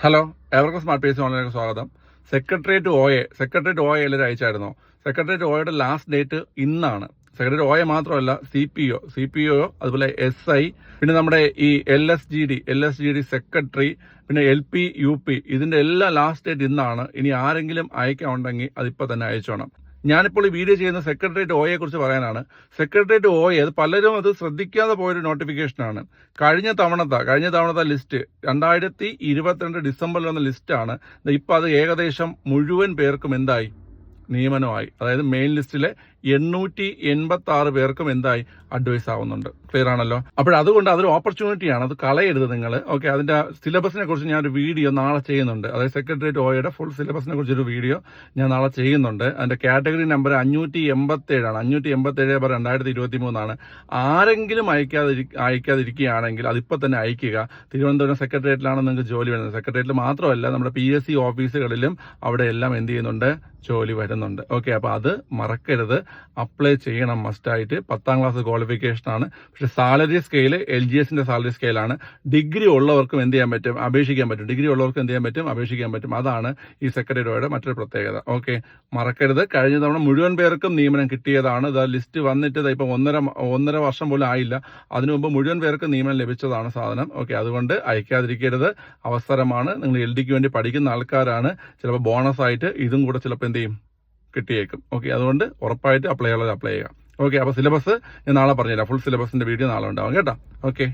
Hello എവർക്കും smart pace ഓൺലൈനിലേക്ക് സ്വാഗതം. Secretariat O A secretariat O A എല്ലാവരും അയച്ചായിരുന്നോ. സെക്രട്ടേറിയറ്റ് ഒയുടെ ലാസ്റ്റ് ഡേറ്റ് ഇന്നാണ്. സെക്രട്ടറി ഒ എ മാത്രമല്ല C P O C P O അതുപോലെ എസ് ഐ പിന്നെ നമ്മുടെ ഈ L S G D L S G D secretary പിന്നെ എൽ പി യു പി ഇതിന്റെ എല്ലാ ലാസ്റ്റ് ഡേറ്റ് ഇന്നാണ്. ഇനി ആരെങ്കിലും അയക്കാൻ ഉണ്ടെങ്കിൽ അതിപ്പോൾ തന്നെ അയച്ചോണം. ഞാനിപ്പോൾ ഈ വീഡിയോ ചെയ്യുന്ന സെക്രട്ടേറിയറ്റ് ഒയെ കുറിച്ച് പറയാനാണ്. സെക്രട്ടേറിയറ്റ് ഒയെ അത് പലരും അത് ശ്രദ്ധിക്കാതെ പോയൊരു നോട്ടിഫിക്കേഷനാണ് കഴിഞ്ഞ തവണത്തെ കഴിഞ്ഞ തവണത്തെ ലിസ്റ്റ് രണ്ടായിരത്തി ഇരുപത്തിരണ്ട് ഡിസംബറിൽ വന്ന ലിസ്റ്റാണ് ഇപ്പം അത് ഏകദേശം മുഴുവൻ പേർക്കും എന്തായി? നിയമനമായി അതായത് മെയിൻ ലിസ്റ്റിലെ എണ്ണൂറ്റി എൺപത്തി ആറ് പേർക്കും എന്തായി അഡ്വൈസ് ആവുന്നുണ്ട്. ക്ലിയർ ആണല്ലോ? അപ്പോൾ അതുകൊണ്ട് അതൊരു ഓപ്പർച്യൂണിറ്റിയാണ് അത് കളയരുത് നിങ്ങൾ ഓക്കെ അതിന്റെ സിലബസിനെ കുറിച്ച് ഞാൻ ഒരു വീഡിയോ നാളെ ചെയ്യുന്നുണ്ട്. അതായത് സെക്രട്ടേറിയറ്റ് ഓയുടെ ഫുൾ സിലബസിനെ കുറിച്ചൊരു വീഡിയോ ഞാൻ നാളെ ചെയ്യുന്നുണ്ട്. അതിന്റെ കാറ്റഗറി നമ്പർ അഞ്ഞൂറ്റി എൺപത്തി ഏഴാണ് അഞ്ഞൂറ്റി എൺപത്തി ഏഴ് ബാർ രണ്ടായിരത്തി ഇരുപത്തി മൂന്നാണ് ആരെങ്കിലും അയക്കാതിരി അയക്കാതിരിക്കുകയാണെങ്കിൽ അതിപ്പോൾ തന്നെ അയക്കുക. തിരുവനന്തപുരം സെക്രട്ടേറിയറ്റിലാണ് നിങ്ങൾക്ക് ജോലി വരുന്നത് സെക്രട്ടേറിയറ്റിൽ മാത്രമല്ല നമ്മുടെ പി എസ് സി ഓഫീസുകളിലും അവിടെ എല്ലാം എന്ത് ചെയ്യുന്നുണ്ട്? ജോലി വരുന്നുണ്ട്. ഓക്കെ അപ്പോൾ അത് മറക്കരുത്. അപ്ലൈ ചെയ്യണം മസ്റ്റായിട്ട് പത്താം ക്ലാസ് ക്വാളിഫിക്കേഷൻ ആണ്. പക്ഷെ സാലറി സ്കെയിൽ എൽ ജി എസിന്റെ സാലറി സ്കെയിലാണ് ഡിഗ്രി ഉള്ളവർക്കും എന്ത് ചെയ്യാൻ പറ്റും? അപേക്ഷിക്കാൻ പറ്റും. ഡിഗ്രി ഉള്ളവർക്കും എന്ത് ചെയ്യാൻ പറ്റും? അപേക്ഷിക്കാൻ പറ്റും. അതാണ് ഈ സെക്രട്ടറിയുടെ മറ്റൊരു പ്രത്യേകത. ഓക്കെ മറക്കരുത്. കഴിഞ്ഞ തവണ മുഴുവൻ പേർക്കും നിയമനം കിട്ടിയതാണ്. ഇത് ലിസ്റ്റ് വന്നിട്ട് ഇപ്പം ഒന്നര ഒന്നര വർഷം പോലും ആയില്ല. അതിനു മുമ്പ് മുഴുവൻ പേർക്കും നിയമനം ലഭിച്ചതാണ് സാധനം. ഓക്കെ അതുകൊണ്ട് അയക്കാതിരിക്കരുത്. അവസരമാണ്. നിങ്ങൾ എൽ ഡിക്ക് വേണ്ടി പഠിക്കുന്ന ആൾക്കാരാണ്. ചിലപ്പോൾ ബോണസ് ആയിട്ട് ഇതും കൂടെ ചിലപ്പോൾ എന്ത് ചെയ്യും? കിട്ടിയേക്കും. ഓക്കെ അതുകൊണ്ട് ഉറപ്പായിട്ട് അപ്ലൈ ചെയ്യാനുള്ളത് അപ്ലൈ ചെയ്യുക. ഓക്കെ അപ്പോൾ സിലബസ് ഞാൻ നാളെ പറഞ്ഞുതരാം. ഫുൾ സിലബസിന്റെ വീഡിയോ നാളെ ഉണ്ടാവും കേട്ടോ. ഓക്കെ